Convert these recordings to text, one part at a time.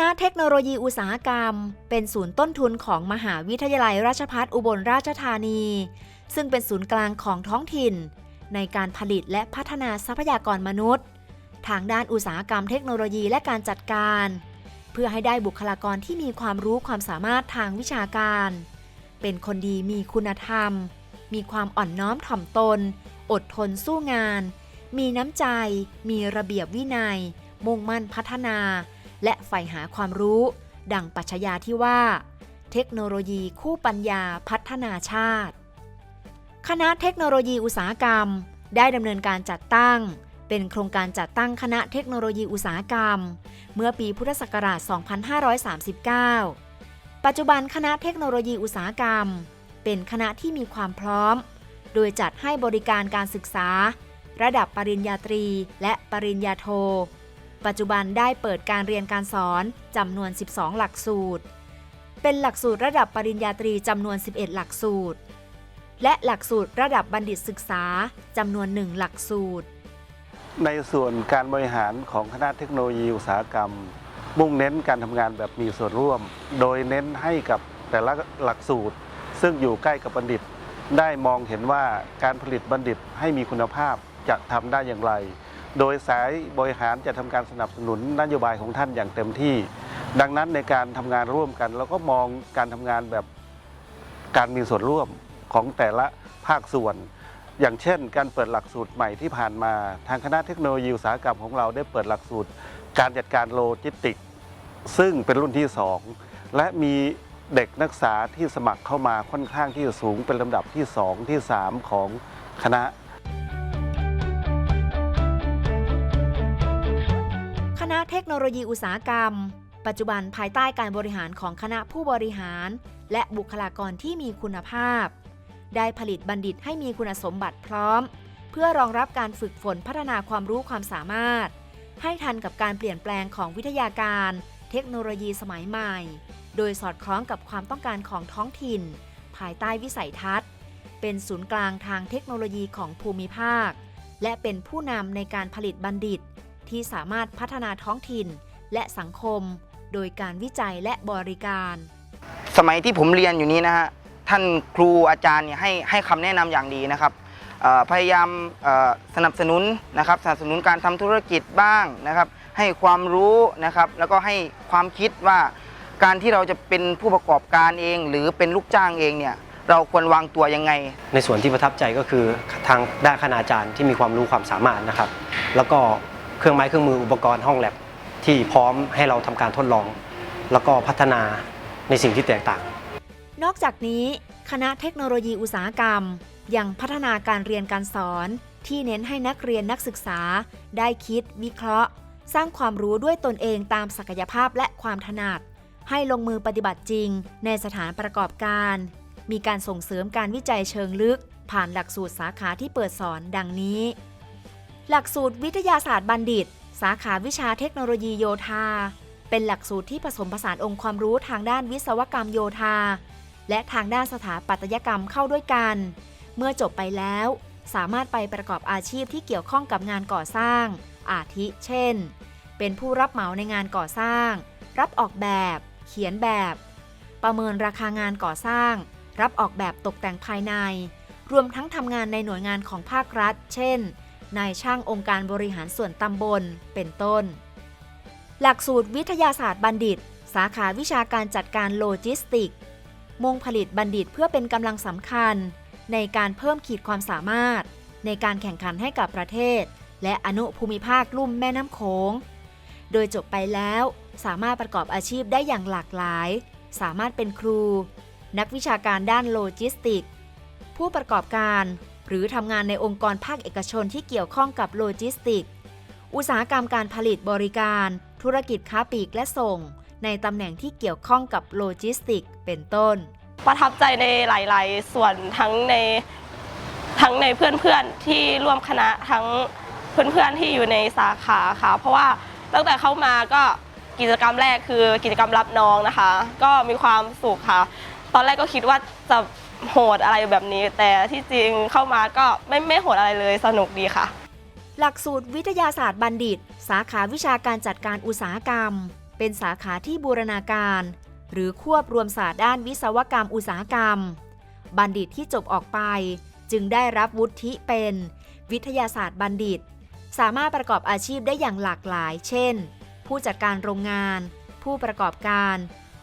ณะเทคโนโลยีอุตสาหกรรม เป็นศูนย์ต้นทุนของมหาวิทยาลัยราชภัฏอุบลราชธานี ซึ่งเป็นศูนย์กลางของท้องถิ่น ในการผลิตและพัฒนาทรัพยากรมนุษย์ ทางด้านอุตสาหกรรมเทคโนโลยีและการจัดการ เพื่อให้ได้บุคลากรที่มีความรู้ความสามารถทางวิชาการ เป็นคนดีมีคุณธรรม มีความอ่อนน้อมถ่อมตน อดทนสู้งาน มีน้ำใจ มีระเบียบวินัย มุ่งมั่นพัฒนา และใฝ่หาความรู้ ดังปัชญาที่ว่า เทคโนโลยีคู่ปัญญาพัฒนาชาติ คณะเทคโนโลยีอุตสาหกรรม ได้ดำเนินการจัดตั้ง เป็นโครงการจัดตั้งคณะเทคโนโลยีอุตสาหกรรม เมื่อปีพุทธศักราช 2539 ปัจจุบันคณะเทคโนโลยีอุตสาหกรรม เป็นคณะที่มีความพร้อม โดยจัดให้บริการการศึกษา ระดับปริญญาตรีและปริญญาโท ปัจจุบันได้เปิดการเรียนการสอนจำนวน 12 หลักสูตร เป็นหลักสูตรระดับปริญญาตรีจำนวน 11 หลักสูตร และหลักสูตรระดับบัณฑิตศึกษาจำนวน 1 หลักสูตร ในส่วนการบริหารของคณะเทคโนโลยีอุตสาหกรรม มุ่งเน้นการทำงานแบบมีส่วนร่วม โดยเน้นให้กับแต่ละหลักสูตร ซึ่งอยู่ใกล้กับบัณฑิต ได้มองเห็นว่าการผลิตบัณฑิตให้มีคุณภาพจะทำได้อย่างไร โดยสายบริหารจะทำการสนับสนุนนโยบายของท่านอย่างเต็มที่ ดังนั้นในการทำงานร่วมกันเราก็มองการทำงานแบบการมีส่วนร่วมของแต่ละภาคส่วน อย่างเช่น การเปิดหลักสูตรใหม่ที่ผ่านมา ทางคณะเทคโนโลยีอุตสาหกรรมของเราได้เปิดหลักสูตร การจัดการโลจิสติก ซึ่งเป็นรุ่นที่ 2 และมีเด็กนักศึกษาที่สมัครเข้ามาค่อนข้างที่จะสูงเป็นลำดับที่ 2 ที่ 3 ของคณะ เทคโนโลยีอุตสาหกรรม ปัจจุบันภายใต้การบริหารของคณะผู้บริหาร และบุคลากรที่มีคุณภาพ ได้ผลิตบัณฑิตให้มีคุณสมบัติพร้อม เพื่อรองรับการฝึกฝนพัฒนาความรู้ความสามารถ ให้ทันกับการเปลี่ยนแปลงของวิทยาการ เทคโนโลยีสมัยใหม่ โดยสอดคล้องกับความต้องการของท้องถิ่น ภายใต้วิสัยทัศน์ เป็นศูนย์กลางทางเทคโนโลยีของภูมิภาค และเป็นผู้นำในการผลิตบัณฑิต ที่สามารถพัฒนาท้องถิ่นและสังคม โดยการวิจัยและบริการ สมัยที่ผมเรียนอยู่นี้นะฮะท่านครูอาจารย์เนี่ยให้ให้คำแนะนำอย่างดีนะครับเอ่อพยายามเอ่อสนับสนุนนะครับสนับสนุนการทำธุรกิจบ้างนะครับ ให้ความรู้นะครับ แล้วก็ให้ความคิดว่าการที่เราจะเป็นผู้ประกอบการเอง หรือเป็นลูกจ้างเองเนี่ยเราควรวางตัวยังไง ในส่วนที่ประทับใจก็คือทางด้านคณาจารย์ที่มีความรู้ความสามารถนะครับ แล้วก็ เครื่องไม้เครื่องมืออุปกรณ์ห้องแลบที่พร้อมให้เราทำการทดลอง แล้วก็พัฒนาในสิ่งที่แตกต่าง นอกจากนี้ คณะเทคโนโลยีอุตสาหกรรม ยังพัฒนาการเรียนการสอน ที่เน้นให้นักเรียนนักศึกษา ได้คิด วิเคราะห์ สร้างความรู้ด้วยตนเองตามศักยภาพและความถนัด ให้ลงมือปฏิบัติจริง ในสถานประกอบการ มีการส่งเสริมการวิจัยเชิงลึก ผ่านหลักสูตรสาขาที่เปิดสอนดังนี้ หลักสูตรวิทยาศาสตร์บัณฑิต สาขาวิชาเทคโนโลยีโยธา เป็นหลักสูตรที่ผสมผสานองค์ความรู้ทางด้านวิศวกรรมโยธา และทางด้านสถาปัตยกรรมเข้าด้วยกัน เมื่อจบไปแล้ว สามารถไปประกอบอาชีพที่เกี่ยวข้องกับงานก่อสร้าง อาทิ เช่น เป็นผู้รับเหมาในงานก่อสร้าง รับออกแบบ เขียนแบบ ประเมินราคางานก่อสร้าง รับออกแบบตกแต่งภายใน รวมทั้งทำงานในหน่วยงานของภาครัฐ เช่น นายช่างองค์การบริหารส่วนตำบล เป็นต้น หลักสูตรวิทยาศาสตร์บัณฑิต สาขาวิชาการจัดการโลจิสติก มุ่งผลิตบัณฑิตเพื่อเป็นกำลังสำคัญ ในการเพิ่มขีดความสามารถ ในการแข่งขันให้กับประเทศ และอนุภูมิภาคลุ่มแม่น้ำโขง โดยจบไปแล้วสามารถประกอบอาชีพได้อย่างหลากหลาย สามารถเป็นครู นักวิชาการด้านโลจิสติก ผู้ประกอบการ หรือทำงานในองค์กรภาคเอกชนที่เกี่ยวข้องกับโลจิสติก อุตสาหกรรมการผลิตบริการ ธุรกิจค้าปลีกและส่ง ในตำแหน่งที่เกี่ยวข้องกับโลจิสติก เป็นต้น ประทับใจในหลาย ๆ ส่วนทั้งในทั้งในเพื่อนๆที่ร่วมคณะทั้งเพื่อนๆที่อยู่ในสาขาค่ะ เพราะว่าตั้งแต่เข้ามาก็กิจกรรมแรกคือกิจกรรมรับน้องนะคะ ก็มีความสุขค่ะ ตอนแรกก็คิดว่าจะ โหดอะไรแบบนี้ แต่ที่จริงเข้ามาก็ไม่ไม่โหดอะไรเลยสนุกดีค่ะ หลักสูตรวิทยาศาสตร์บัณฑิต สาขาวิชาการจัดการอุตสาหกรรม เป็นสาขาที่บูรณาการ หรือควบรวมศาสตร์ด้านวิศวกรรมอุตสาหกรรม บัณฑิตที่จบออกไป จึงได้รับวุฒิเป็น วิทยาศาสตร์บัณฑิต สามารถประกอบอาชีพได้อย่างหลากหลาย เช่น ผู้จัดการโรงงาน ผู้ประกอบการ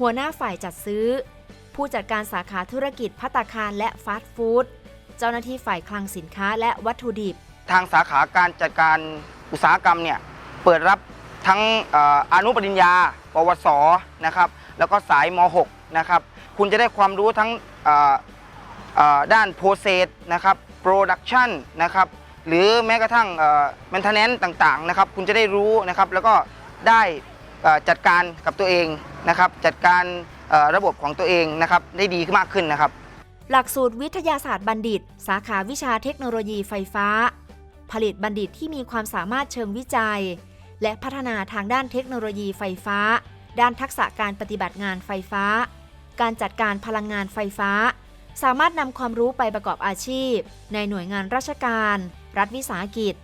หัวหน้าฝ่ายจัดซื้อ ผู้จัดการสาขาธุรกิจพัตาคารและฟาสต์ฟู้ดเจ้าหน้าที่ฝ่ายคลังสินค้าและวัตถุดิบ ทางสาขาการจัดการอุตสาหกรรมเนี่ยเปิดรับทั้งเอ่ออนุปริญญา ปวสนะครับแล้วก็สายม .6 นะครับคุณจะได้ความรู้ทั้งเอ่อเอ่อด้านโปรเซสนะครับโปรดักชันนะครับหรือแม้กระทั่งแมนเทนแนนต์ต่างๆนะครับคุณจะได้รู้นะครับแล้วก็ได้เอ่อจัดการกับตัวเองนะครับจัดการ ระบบของตัวเองนะครับได้ดีมากขึ้นนะครับ หลักสูตรวิทยาศาสตร์บัณฑิต สาขาวิชาเทคโนโลยีไฟฟ้า ผลิตบัณฑิตที่มีความสามารถเชิงวิจัย และพัฒนาทางด้านเทคโนโลยีไฟฟ้า ด้านทักษะการปฏิบัติงานไฟฟ้า การจัดการพลังงานไฟฟ้า สามารถนำความรู้ไปประกอบอาชีพ ในหน่วยงานราชการ รัฐวิสาหกิจ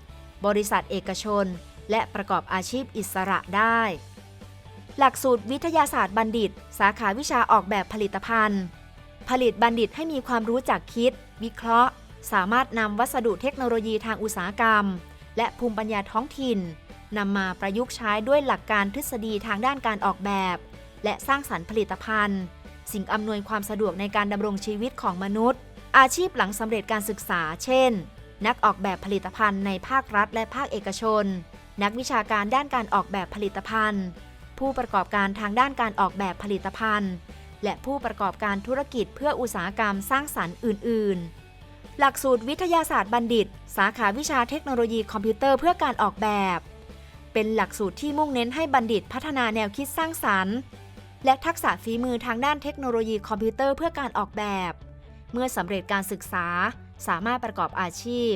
บริษัทเอกชน และประกอบอาชีพอิสระได้ หลักสูตรวิทยาศาสตร์บัณฑิต สาขาวิชาออกแบบผลิตภัณฑ์ ผลิตบัณฑิตให้มีความรู้จักคิด วิเคราะห์ สามารถนำวัสดุเทคโนโลยีทางอุตสาหกรรม และภูมิปัญญาท้องถิ่นนำมาประยุกต์ใช้ด้วยหลักการทฤษฎีทางด้านการออกแบบ และสร้างสรรค์ผลิตภัณฑ์ สิ่งอำนวยความสะดวกในการดำรงชีวิตของมนุษย์ อาชีพหลังสำเร็จการศึกษา เช่น นักออกแบบผลิตภัณฑ์ในภาครัฐ และภาคเอกชน นักวิชาการด้านการออกแบบผลิตภัณฑ์ ผู้ประกอบการทางด้านการออกแบบผลิตภัณฑ์ และผู้ประกอบการธุรกิจเพื่ออุตสาหกรรมสร้างสรรค์อื่น ๆ หลักสูตรวิทยาศาสตร์บัณฑิต สาขาวิชาเทคโนโลยีคอมพิวเตอร์เพื่อการออกแบบ เป็นหลักสูตรที่มุ่งเน้นให้บัณฑิตพัฒนาแนวคิดสร้างสรรค์ และทักษะฝีมือทางด้านเทคโนโลยีคอมพิวเตอร์เพื่อการออกแบบ เมื่อสำเร็จการศึกษา สามารถประกอบอาชีพ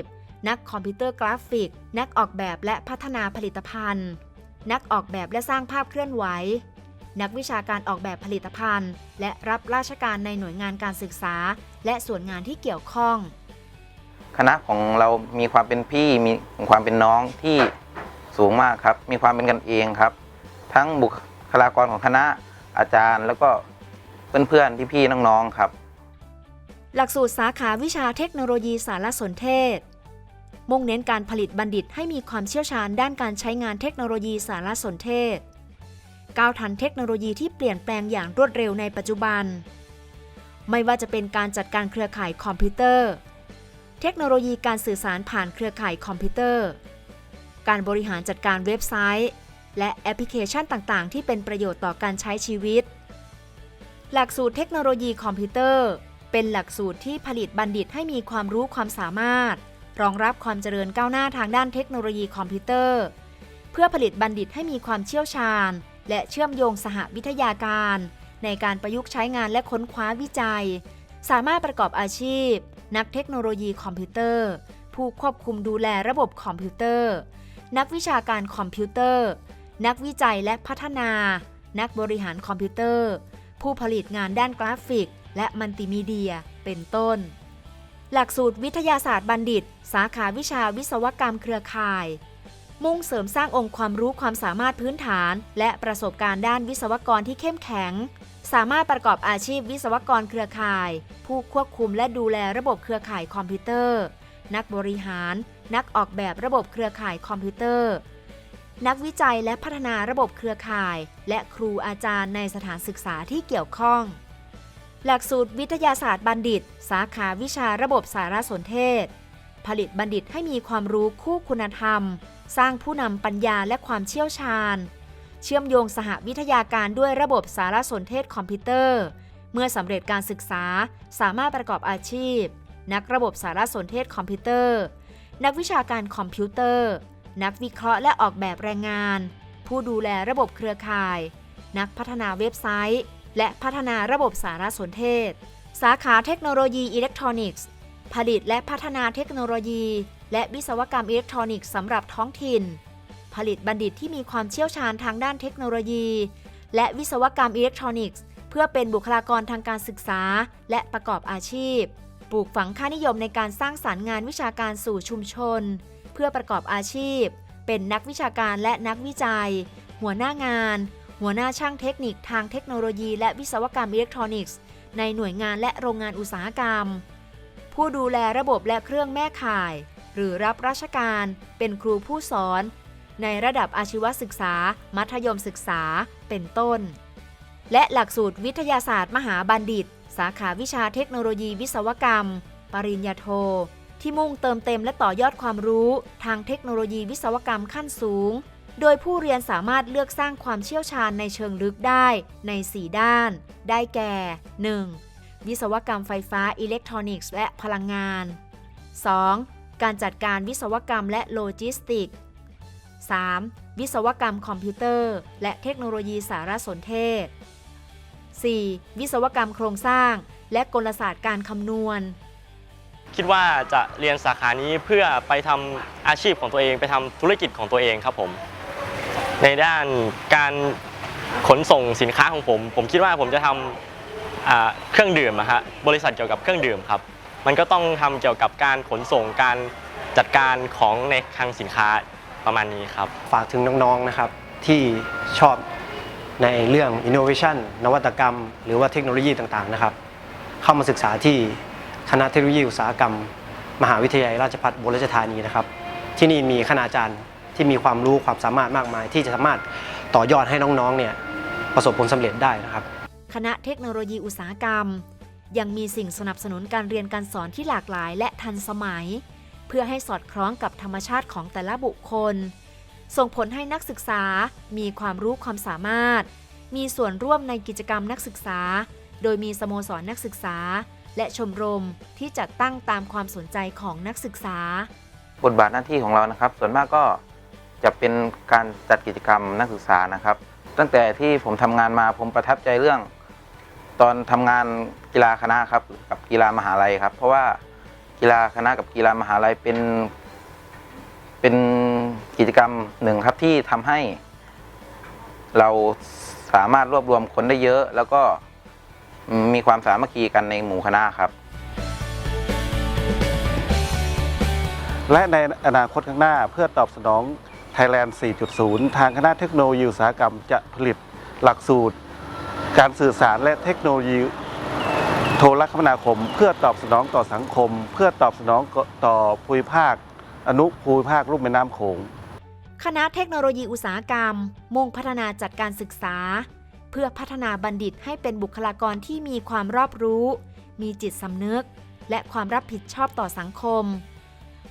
นักคอมพิวเตอร์กราฟิก นักออกแบบและพัฒนาผลิตภัณฑ์ นักออกแบบและสร้างภาพเคลื่อนไหว นักวิชาการออกแบบผลิตภัณฑ์ และรับราชการในหน่วยงานการศึกษา และส่วนงานที่เกี่ยวข้อง คณะของเรามีความเป็นพี่มีความเป็นน้องที่สูงมากครับ มีความเป็นกันเองครับ ทั้งบุคลากรของคณะอาจารย์ แล้วก็เพื่อนๆพี่ๆน้องๆครับ หลักสูตรสาขาวิชาเทคโนโลยีสารสนเทศ มุ่งเน้นการผลิตบัณฑิตให้มีความเชี่ยวชาญด้านการใช้งานเทคโนโลยีสารสนเทศก้าวทันเทคโนโลยีที่เปลี่ยนแปลงอย่างรวดเร็วในปัจจุบัน ไม่ว่าจะเป็นการจัดการเครือข่ายคอมพิวเตอร์ เทคโนโลยีการสื่อสารผ่านเครือข่ายคอมพิวเตอร์ การบริหารจัดการเว็บไซต์ และแอปพลิเคชันต่างๆ ที่เป็นประโยชน์ต่อการใช้ชีวิต หลักสูตรเทคโนโลยีคอมพิวเตอร์ เป็นหลักสูตรที่ผลิตบัณฑิตให้มีความรู้ความสามารถ รองรับความเจริญก้าวหน้าทางด้านเทคโนโลยีคอมพิวเตอร์ เพื่อผลิตบัณฑิตให้มีความเชี่ยวชาญ และเชื่อมโยงสหวิทยาการ ในการประยุกต์ใช้งานและค้นคว้าวิจัย สามารถประกอบอาชีพ นักเทคโนโลยีคอมพิวเตอร์ ผู้ควบคุมดูแลระบบคอมพิวเตอร์ นักวิชาการคอมพิวเตอร์ นักวิจัยและพัฒนา นักบริหารคอมพิวเตอร์ ผู้ผลิตงานด้านกราฟิก และมัลติมีเดีย เป็นต้น หลักสูตรวิทยาศาสตร์บัณฑิต สาขาวิชาวิศวกรรมเครือข่าย มุ่งเสริมสร้างองค์ความรู้ความสามารถพื้นฐาน และประสบการณ์ด้านวิศวกรที่เข้มแข็ง สามารถประกอบอาชีพวิศวกรเครือข่าย ผู้ควบคุมและดูแลระบบเครือข่ายคอมพิวเตอร์ นักบริหาร นักออกแบบระบบเครือข่ายคอมพิวเตอร์ นักวิจัยและพัฒนาระบบเครือข่าย และครูอาจารย์ในสถานศึกษาที่เกี่ยวข้อง หลักสูตรวิทยาศาสตร์บัณฑิต สาขาวิชาระบบสารสนเทศ ผลิตบัณฑิตให้มีความรู้คู่คุณธรรม สร้างผู้นำปัญญาและความเชี่ยวชาญ เชื่อมโยงสหวิทยาการด้วยระบบสารสนเทศคอมพิวเตอร์ เมื่อสำเร็จการศึกษาสามารถประกอบอาชีพ นักระบบสารสนเทศคอมพิวเตอร์ นักวิชาการคอมพิวเตอร์ นักวิเคราะห์และออกแบบแรงงาน ผู้ดูแลระบบเครือข่าย นักพัฒนาเว็บไซต์ และพัฒนาระบบสารสนเทศ สาขาเทคโนโลยีอิเล็กทรอนิกส์ ผลิตและพัฒนาเทคโนโลยี และวิศวกรรมอิเล็กทรอนิกส์สำหรับท้องถิ่น ผลิตบัณฑิตที่มีความเชี่ยวชาญทางด้านเทคโนโลยี และวิศวกรรมอิเล็กทรอนิกส์ เพื่อเป็นบุคลากรทางการศึกษา และประกอบอาชีพ ปลูกฝังค่านิยมในการสร้างสารรค์งานวิชาการสู่ชุมชน เพื่อประกอบอาชีพ เป็นนักวิชาการและนักวิจัย หัวหน้างาน หัวหน้าช่างเทคนิคทางเทคโนโลยี และวิศวกรรมอิเล็กทรอนิกส์ ในหน่วยงานและโรงงานอุตสาหกรรม ผู้ดูแลระบบและเครื่องแม่ข่าย หรือรับราชการ เป็นครูผู้สอน ในระดับอาชีวศึกษา มัธยมศึกษา เป็นต้น และหลักสูตรวิทยาศาสตร์มหาบัณฑิต สาขาวิชาเทคโนโลยีวิศวกรรม ปริญญาโท ที่มุ่งเติมเต็มและต่อยอดความรู้ ทางเทคโนโลยีวิศวกรรมขั้นสูง โดยผู้เรียนสามารถเลือกสร้างความเชี่ยวชาญในเชิงลึกได้ ใน 4 ด้าน ได้แก่ 1. วิศวกรรมไฟฟ้าอิเล็กทรอนิกส์และพลังงาน 2. การจัดการวิศวกรรมและโลจิสติก 3. วิศวกรรมคอมพิวเตอร์ และเทคโนโลยีสารสนเทศ 4. วิศวกรรมโครงสร้าง และกลศาสตร์การคำนวณ คิดว่าจะเรียนสาขานี้เพื่อไปทำอาชีพของตัวเอง ไปทำธุรกิจของตัวเองครับผม ในด้านการขนส่งสินค้าของผม ผมคิดว่าผมจะทำเครื่องดื่มนะฮะบริษัทเกี่ยวกับเครื่องดื่มครับ มันก็ต้องทำเกี่ยวกับการขนส่งการจัดการของในคลังสินค้าประมาณนี้ครับ ฝากถึงน้องๆนะครับที่ชอบในเรื่อง innovation นวัตกรรม หรือว่าเทคโนโลยีต่างๆนะครับ เข้ามาศึกษาที่คณะเทคโนโลยีอุตสาหกรรม มหาวิทยาลัยราชภัฏบุรีราชธานีนะครับ ที่นี่มีคณาจารย์ ที่มีความรู้ความสามารถมากมาย ที่จะสามารถต่อยอดให้น้องๆเนี่ยประสบผลสำเร็จได้นะครับ คณะเทคโนโลยีอุตสาหกรรม ยังมีสิ่งสนับสนุนการเรียนการสอนที่หลากหลาย และทันสมัย เพื่อให้สอดคล้องกับธรรมชาติของแต่ละบุคคล ส่งผลให้นักศึกษามีความรู้ความสามารถ มีส่วนร่วมในกิจกรรมนักศึกษา โดยมีสโมสรนักศึกษา และชมรมที่จัดตั้งตามความสนใจของนักศึกษา บทบาทหน้าที่ของเรานะครับ ส่วนมากก็ จะเป็นการจัดกิจกรรมนักศึกษานะครับ ตั้งแต่ที่ผมทำงานมาผมประทับใจเรื่อง ตอนทำงานกีฬาคณะครับกับกีฬามหาลัยครับ เพราะว่ากีฬาคณะกับกีฬามหาลัยเป็น เป็นกิจกรรมหนึ่งครับที่ทำให้ เราสามารถรวบรวมคนได้เยอะ แล้วก็มีความสามัคคีกันในหมู่คณะครับ และในอนาคตข้างหน้าเพื่อตอบสนอง Thailand 4.0 ทางคณะเทคโนโลยีอุตสาหกรรมจะผลิตหลักสูตร การสื่อสารและเทคโนโลยีโทรคมนาคม เพื่อตอบสนองต่อสังคม เพื่อตอบสนองต่อภูมิภาค อนุภูมิภาคลุ่มแม่น้ำโขงคณะเทคโนโลยีอุตสาหกรรม มุ่งพัฒนาจัดการศึกษา เพื่อพัฒนาบัณฑิตให้เป็นบุคลากรที่มีความรอบรู้ มีจิตสำนึก และความรับผิดชอบต่อสังคม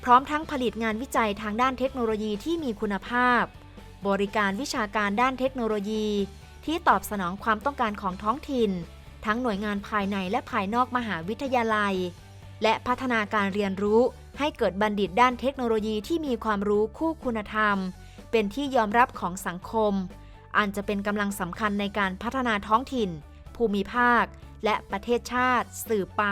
ร้อมทั้งผลิตงานวิจัยทางด้านเทคโนโลยีที่มีคุณภาพ บริการวิชาการด้านเทคโนโลยี ที่ตอบสนองความต้องการของท้องถิ่น ทั้งหน่วยงานภายในและภายนอกมหาวิทยาลัย และพัฒนาการเรียนรู้ให้เกิดบัณฑิตด้านเทคโนโลยีที่มีความรู้คู่คุณธรรม เป็นที่ยอมรับของสังคม อันจะเป็นกำลังสำคัญในการพัฒนาท้องถิ่น ภูมิภาค และประเทศชาติสืบไป